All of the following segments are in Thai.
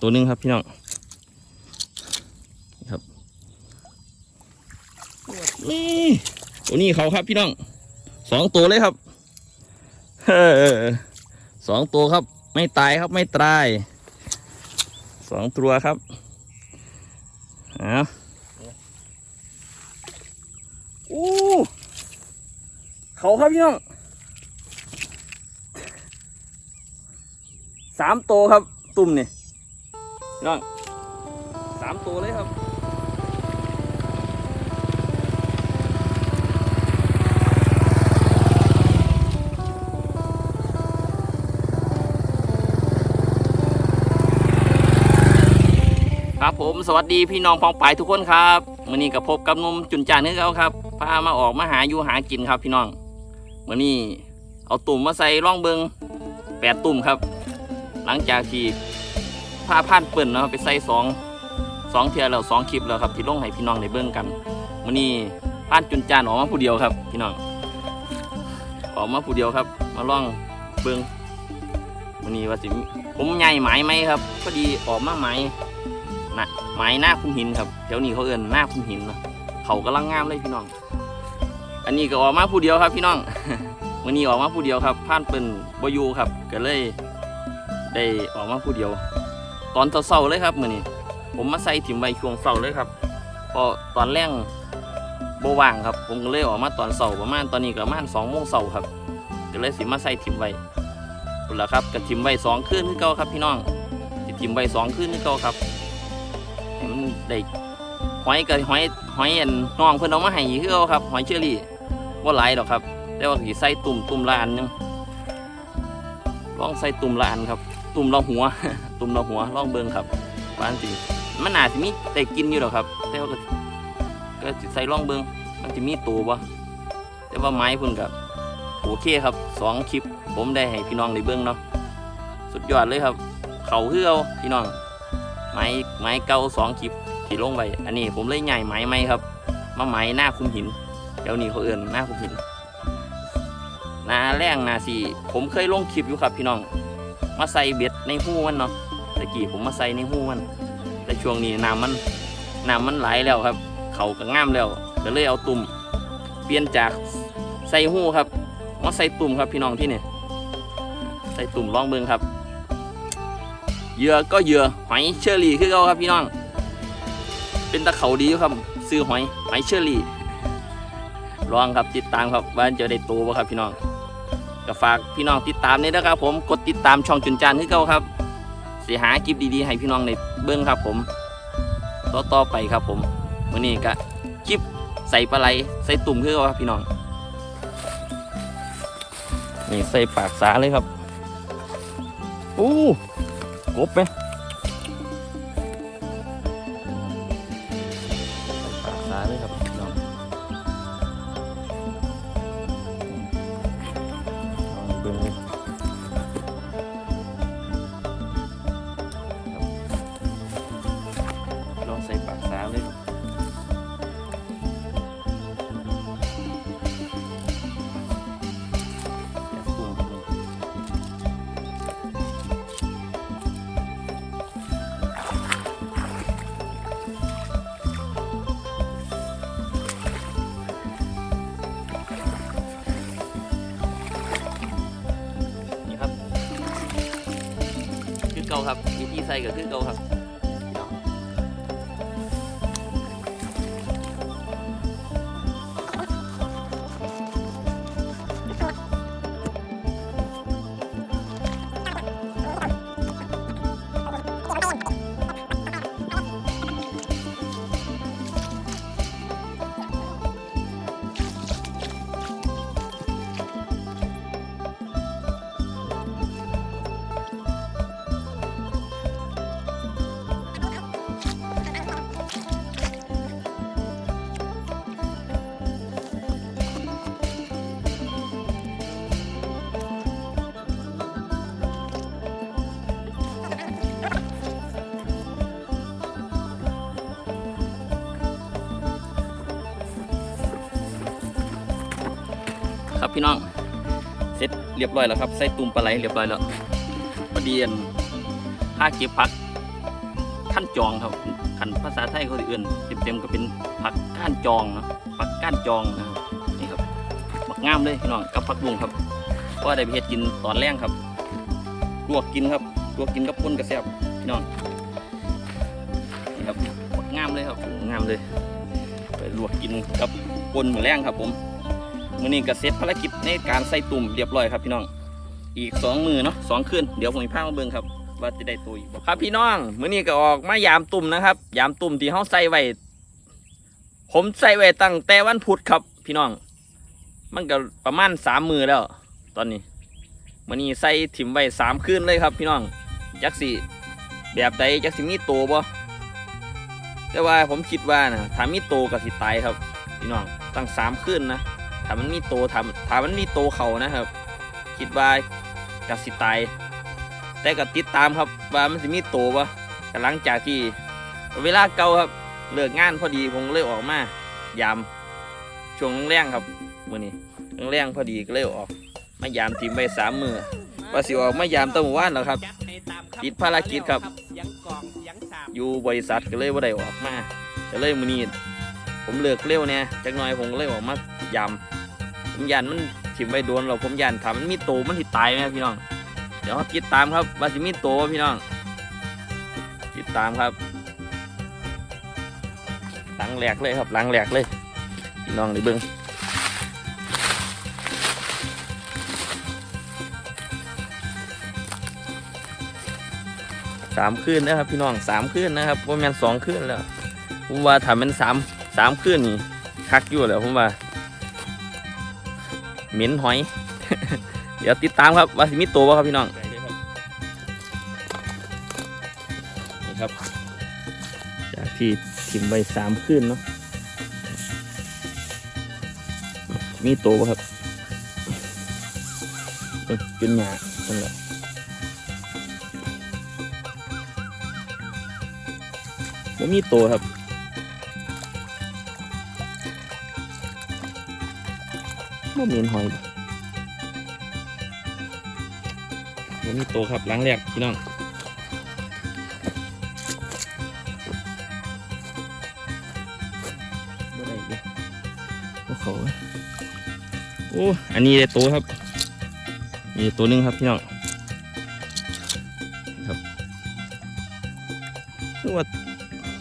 ตัวหนึงครับพี่น้องครับนี่ตัวนี้เขาครับพี่น้องสองตัวเลยครับเฮ้อสองตัวครับ ไม่ตายครับไม่ตายสองตัวครับเอาอู้เขาครับพี่น้องสามตัวครับ ตุ่มนี่ พี่น้องสามตัวเลยครับครับผมสวัสดีพี่น้องพองปายทุกคนครับมื่อนี้กับพบกับนุ่มจุนจ่านนึกเอาครับพามาออกมาหาอยู่หากินครับพี่น้องมื่อนี้เอาตุ่มมาใส่ร่องเบิงแปดตุ่มครับ หลังจากที่ ผ้าพันเปิ่นเนาะไปใส่สองสองเทียแล้วสองคลิปแล้วครับที่ลงให้พี่น้องได้เบิ่งกันมื่อนี้พานจุนจานออกมาผู้เดียวครับ พี่น้องออกมาผู้เดียวครับ มาล่องเบิงมื่อนี้ว่าสิผมใหญ่หมายไหมครับพอดีออกมาไหมนะไม้หน้าคุ้มหินครับเดี๋ยวนี้เขาเอินหน้าคุ้มหินนะเขากำลังงามเลยพี่น้อง อันนี้ก็ออกมาผู้เดียวครับ พี่น้องวันนี้ออกมาผู้เดียวครับผ่านเป็นบอยูครับก็เลยได้ออกมาผู้เดียว อนเศร้าๆเลยครับมือนี้ผมมาใส่ถิ่มไว้ช่วงเศร้าเลยครับพอตอนแรงโบว่างครับ ผมก็เลยออกมาตอนเศร้าประมาณตอนนี้ก็ประมาณสองโมงเศร้าครับ ก็เลยสิมาใส่ถิ่มไว้นั่นแหละครับกับถิ่มไว้สองคืนคือเก่าครับ พี่น้องถิ่มไว้สองคืนคือเก่าครับให้มันได้หอยกับหอยหอยอันน้องเพิ่นเอามาให้อีกคือเอาครับ หอยเชอรี่ว่าหลายดอกครับ แต่ว่าสิใส่ตุ่มตุ่มละอันนึงลองใส่ตุ่มละอันครับ ตุ่มละหัว ตุ่มละหัวลองเบิ่งครับว่าอันสิมันน่าสิมีได้กินอยู่ดอกครับ แต่ว่าก็ก็ใส่ลองเบิ่งมันสิมีตัวบ่แต่ว่าไม้พิ่นกับโอเคครับสองคลิป ผมได้ให้พี่น้องได้เบิ่งเนาะสุดยอดเลยครับ เขาคือเอาพี่น้อง ไม้ไม้เก่าสองคลิปที่ลงไปอันนี้ผมเลยใหญ่ไม้ไหมครับมาไม้หน้าคุมหินเดี๋ยวนี้เขาเอื่นหน้าคุมหินนาแรงนาสีผมเคยลงคลิปอยู่ครับพี่น้อง มาใส่เบ็ดในหูมันเนาะตะกี้ผมมาใส่ในหูมัน แต่ช่วงนี้น้ำมันน้ำมันไหลแล้วครับ เขาก็ง่ามแล้วก็เลยเอาตุ่มเปลี่ยนจากใส่หูครับมาใส่ตุ่มครับพี่น้องที่นี่ใส่ตุ่มลองเบิงครับเหยื่อก็เหยื่อหอยเชอรี่คือเขาครับพี่น้อง เป็นตะเขาดีครับซื้อหอยหอยเชอรี่ลองครับติดตามครับว่าจะได้ตัวบ่ครับพี่น้อง ก็ฝากพี่น้องติดตามนี่นะครับผมกดติดตามช่องจุนจานคือเขาครับเสียหาคลิปดีๆ ให้พี่น้องในเบื้องครับผมต่อต่อไปครับผมวันนี้ก็คลิปใส่ปลาไหลใส่ตุ่มคือเขาครับพี่น้องนี่ใส่ปากสาเลยครับอู้กบไหม ล ครับวิธี พี่น้องเสร็จเรียบร้อยแล้วครับใส่ตุ่มปลาไหลเรียบร้อยแล้วพอดีอันผ้าเก็บพักขั้นจองครับขันภาษาไทยเขาเอื่นเต็มๆก็เป็นผักก้านจองเนาะผักก้านจองนะครับนี่ครับมักงามเลยพี่น้องกับผักบุ้งครับเพราะว่าได้ไปเฮ็ดกินตอนแรกครับลวกกินครับลวกกินกับปุ้นกระแซบพี่น้องนี่ครับมักงามเลยครับงามเลยไปลวกกินกับปุ้นมือแรงครับผม มื้อนี้ก็เสร็จภารกิจในการใส่ตุ่มเรียบร้อยครับพี่น้อง อีกสองมือเนาะสองคืนเดี๋ยวผมจะพามาเบิ่งครับ ว่าจะได้ตัวอีกบ่ครับพี่น้องมื้อนี้ก็ออกมายามตุ่มนะครับ ยามตุ่มที่เฮาใส่ไว้ผมใส่ไว้ตั้งแต่วันพุธครับ พี่น้อง มันก็ประมาณสามมือแล้ว ตอนนี้มื้อนี้ใส่ถิ่มไว้สามคืนเลยครับ พี่น้องจักสิแบบใดจักสิมีโตบ่แต่ว่าผมคิดว่านะถ้ามีโตก็สิตายครับ พี่น้องตั้งสามคืนนะ ถ้ามันมีโตถ้าถ้ามันมีโตเขานะครับ คิดว่าก็สิตาย แต่ก็ติดตามครับว่ามันจะมีโตวะก็หลังจากที่เวลาเก่าครับเลิกงานพอดีผมเลยออกมายามช่วงแรงครับมื่อนี้แรงพอดีก็เลยออก มายามทีมไปสามมือว่าสิออกมายามตั้งหมู่บ้านแล้วครับติดภารกิจครับ อยู่บริษัทก็เลยว่าได้ออกมาก็เลยมือนี้ผมเลิกเร็วเนี่ยจักหน่อยผมก็เลยออกมายาม ผมยันมันถิ่มไปโดนเราผมยันถามมันมีโตมันสิตายไหมพี่น้อง เดี๋ยวติดตามครับว่าสิมีโตวพี่น้อง ติดตามครับ หลังแหลกเลยครับหลังแหลกเลย พี่น้องได้เบิ้งสามคืนนะครับพี่น้องสามคืนนะครับว่าแมนสองคืนแล้วผมว่าถ้ามันสามสามคืนนี่คักอยู่แล้วผมว่า เหม็นหอย เดี๋ยวติดตามครับว่าสิมีตัวบ่ครับพี่น้องนี่ครับ จากที่ถิ่มไปสามคืนเนาะมีตัวบ่ครับเอ้ยจนหยานั่นแหละบ่มีตัวครับ บ่เหม็นหอยผมมีโตวครับล้างแรกพี่น้องบ่ได้เลยโอ้โหโอ้อันนี้ได้โตวครับนี่ได้ตัวหนึงครับพี่น้องครับนึกว่า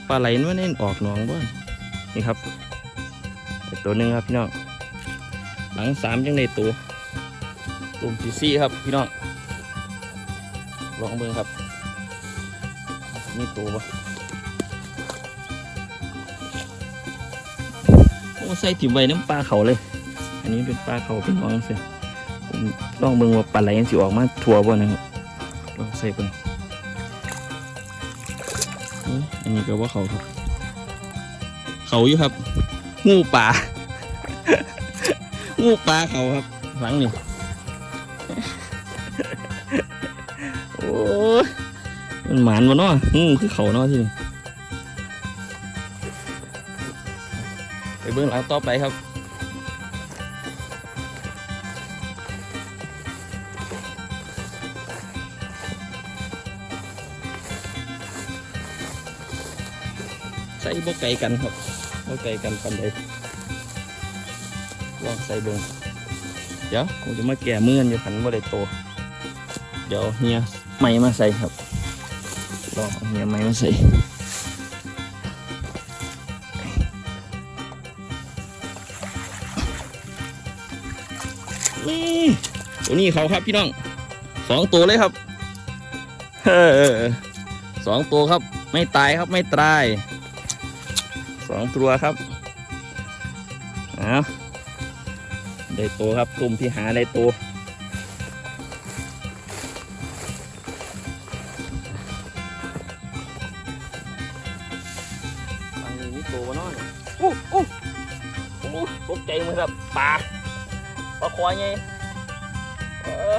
ปลาไหลมันเน่นออกหนองบ้านนี่ครับได้ตัวหนึงครับพี่น้อง หลังสามยังได้ตัวตุ่มที่สี่ครับพี่น้อง ลองเบิ่งครับมีตัวปะโอ้ใส่ถิ่มไว้น้ำปลาเขาเลย อันนี้เป็นปลาเขาเป็นน้องเสียผมลองเบิ่งว่าปลาไหลยังสิออกมาทัวบ่นะครับลองใส่เบิ่งอันนี้ก็ว่าเขาครับ เขาอยู่ครับงูป่า งูปลาเขาครับ หลังนี่โอ้ยมันหมานวะเนาะงูคือเขาเนาะที่นี่ไปเบื้องหลังต่อไปครับใส่บ่ไก่กันครับบ่ไก่กันปันใด ลองใส่เบิ้งเดี๋ยวผมจะมาแก่มือกันอยู่ขันบ่ได้โต เดี๋ยวเฮียไม้มาใส่ครับ ลองเอาเฮียไม้มาใส่นี่ตัวนี้เขาครับพี่น้องสองตัวเลยครับเออสองตัวครับ ไม่ตายครับไม่ตายสองตัวครับเอา ได้ตัวครับกลุ่มที่หาได้ตัวฟังนี้มีตัวน้อยโอ้โอ้โอ้ตกใจเหมือนกับปลาปลาควายไงเออ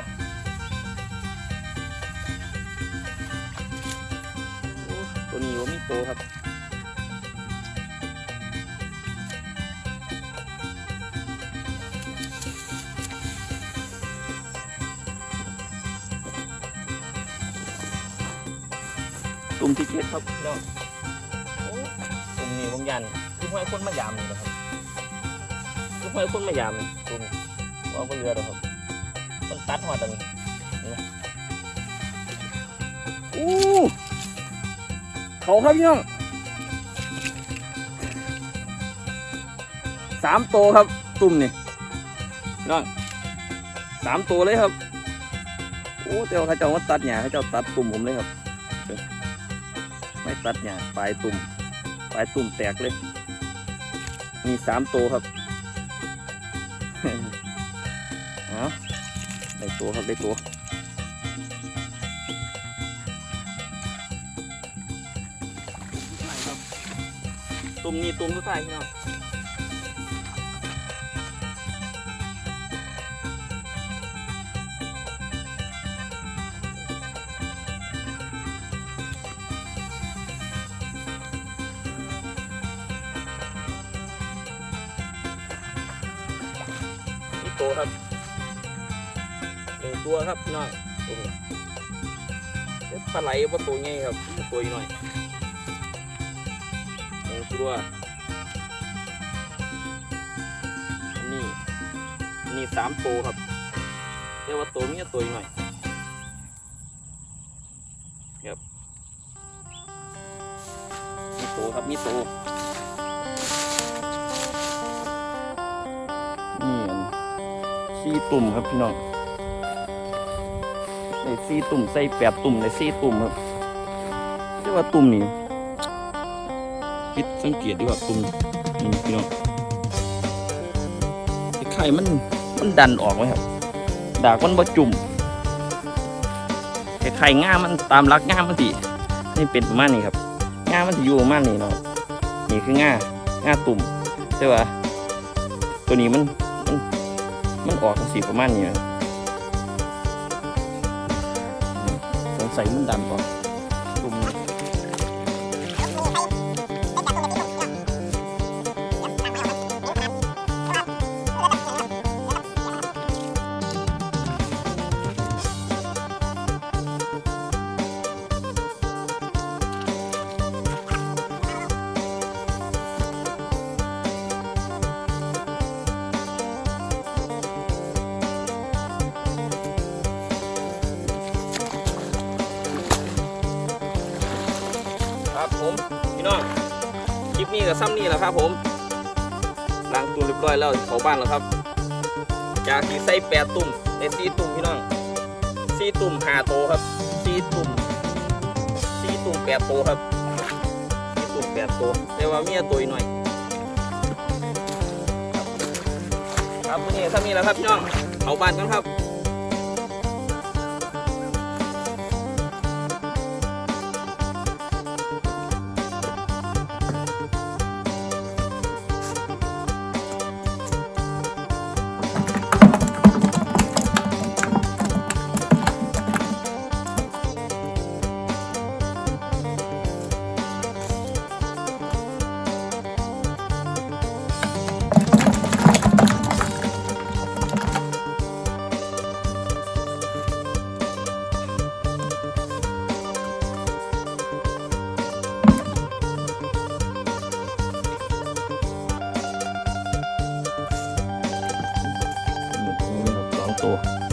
โอ้ตัวนี้ว่ามีตัวครับ ตุ่มที่เจ็ดครับพี่น้องโอ้ตุ่มนี้ผมยันคือห้อยคนมายามนี่นะครับคือห้อยคนมายามนี่ตุ่มว่าบนเรือเด้อครับมันตัดหัวตันนี่นะอู้เขาครับพี่น้องสามโตวครับ ตุ่มนี่พี่น้องสามตัวเลยครับ โอ้เจ้าเขาเจ้ามาตัดหญ้าเขาเจ้าตัดตุ่มผมเลยครับ ไม่ตัดหญ้าปลายตุ่มปลายตุ่มแตกเลย มีสามตัวครับเอาได้ตัวครับได้ตัวตุ่มนี้ตุ่มสุดท้ายพี่น้อง ตัวครับหนึ่งตัวครับน้องตัวนี้เอ๊ะปลาไหลว่าตัวใหญ่ครับตัวหน่อยหนึ่งตัวอันนี้อันนี้สามตัวครับเรียกว่าตัวนี้ตัวหน่อยครับมีตัวครับมีตัว ตุ่มครับพี่น้องใส่สี่ตุ่มใส่แปดตุ่มในสี่ตุ่มครับเรียกว่าตุ่มนี่พิดสังเกตดีกว่าตุ่มนี่พี่น้องไข่มันมันดันออกไหมครับดากมันบ่จุ่มไข่ง่ามันตามรักง่ามันสินี่เป็นประมาณนี้ครับง่ามันสิอยู่ประมาณนี้เนาะนี่คือง่าง่าตุ่มใช่ป่ะตัวนี้มัน มันออกสีประมาณนี้นะสงสัยมันดำก่อน พี่น้องคลิปนี้กับซ้ำนี่แหละครับผมล้างตัวเรียบร้อยแล้วเขาบ้านแล้วครับ จากที่ใส่แปดตุ่มในสี่ตุ่มพี่น้องสี่ตุ่มหาโตครับสี่ตุ่มสี่ตุ่มแปดโตครับสี่ตุ่มแปดโตวแต่ว่ามีตัวหน่อยครับวันนี้ซ้ำนี่แหละครับพี่น้องเขาบ้านกันครับ นี่